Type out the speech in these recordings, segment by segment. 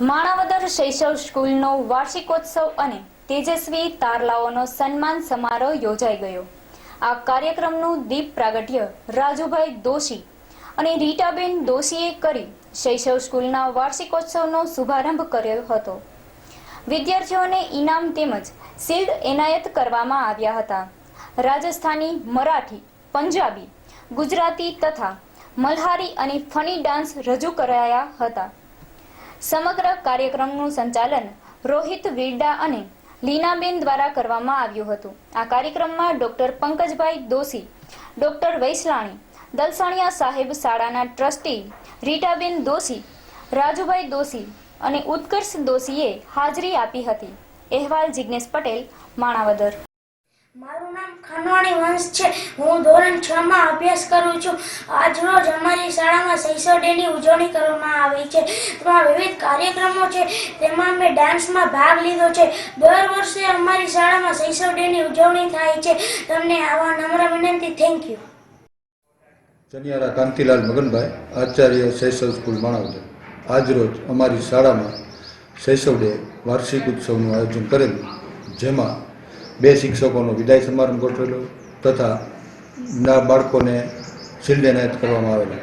માણાવદર શૈશવ સ્કૂલનો વાર્ષિકોત્સવ અને તેજસ્વી તારલાઓનો સન્માન સમારોહ યોજાઈ ગયો. આ કાર્યક્રમનું દીપ પ્રાગટ્ય રાજુભાઈ દોશી અને રીટાબેન દોશીએ કરી શૈશવ સ્કૂલના વાર્ષિકોત્સવનો શુભારંભ કર્યો હતો. વિદ્યાર્થીઓને ઇનામ તેમજ શિલ્ડ એનાયત કરવામાં આવ્યા હતા. રાજસ્થાની મરાઠી, પંજાબી, ગુજરાતી તથા મલ્હારી અને ફની ડાન્સ રજૂ કરાયા હતા. સમગ્ર કાર્યક્રમનું સંચાલન રોહિત વિરડા અને લીનાબેન દ્વારા કરવામાં આવ્યું હતું. આ કાર્યક્રમમાં ડોક્ટર પંકજભાઈ દોશી, ડોક્ટર વૈસલાણી, દલસાણિયા સાહેબ શાળાના ટ્રસ્ટી રીટાબેન દોશી, રાજુભાઈ દોશી અને ઉત્કર્ષ દોશીએ હાજરી આપી હતી. અહેવાલ જિજ્ઞેશ પટેલ, માણાવદર. મારું નામ ખાનવાણી વંશ છે. હું ધોરણ છ માં અભ્યાસ કરું છું. આજરોજ અમારી શાળામાં શૈશવ ડેની ઉજવણી કરવામાં આવી છે. તેમાં વિવિધ કાર્યક્રમો છે. તેમાં મેં ડાન્સમાં ભાગ લીધો છે. દર વર્ષે અમારી શાળામાં શૈશવ ડેની ઉજવણી થાય છે. તમને આવા નમ્ર વિનંતી થેન્ક યુ ચનિયારા કાંતિલાલ મગનભાઈ, આચાર્ય શૈશવ સ્કૂલ, માણાવદર. આજરોજ અમારી શાળામાં શૈશવ ડે વાર્ષિક ઉત્સવનું આયોજન કરેલું. જેમાં બે શિક્ષકોનો વિદાય સમારંભ ગોઠવેલો તથા ના બાળકોને શિલ્ડ એનાયત કરવામાં આવેલા.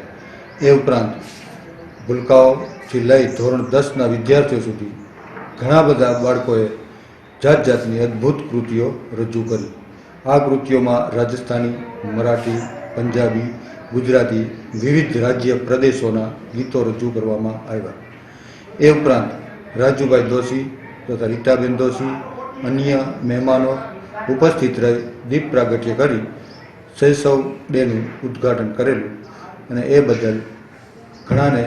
એ ઉપરાંત ભૂલકાઓથી લઈ ધોરણ દસના વિદ્યાર્થીઓ સુધી ઘણા બધા બાળકોએ જાત જાતની અદ્ભુત કૃતિઓ રજૂ કરી. આ કૃતિઓમાં રાજસ્થાની, મરાઠી, પંજાબી, ગુજરાતી વિવિધ રાજ્ય પ્રદેશોના ગીતો રજૂ કરવામાં આવ્યા. એ ઉપરાંત રાજુભાઈ દોશી તથા રીટાબેન દોશી અન્ય મહેમાનો ઉપસ્થિત રહી દીપ પ્રાગટ્ય કરી શૈશવ ડેનું ઉદ્ઘાટન કરેલું. અને એ બદલ ઘણાને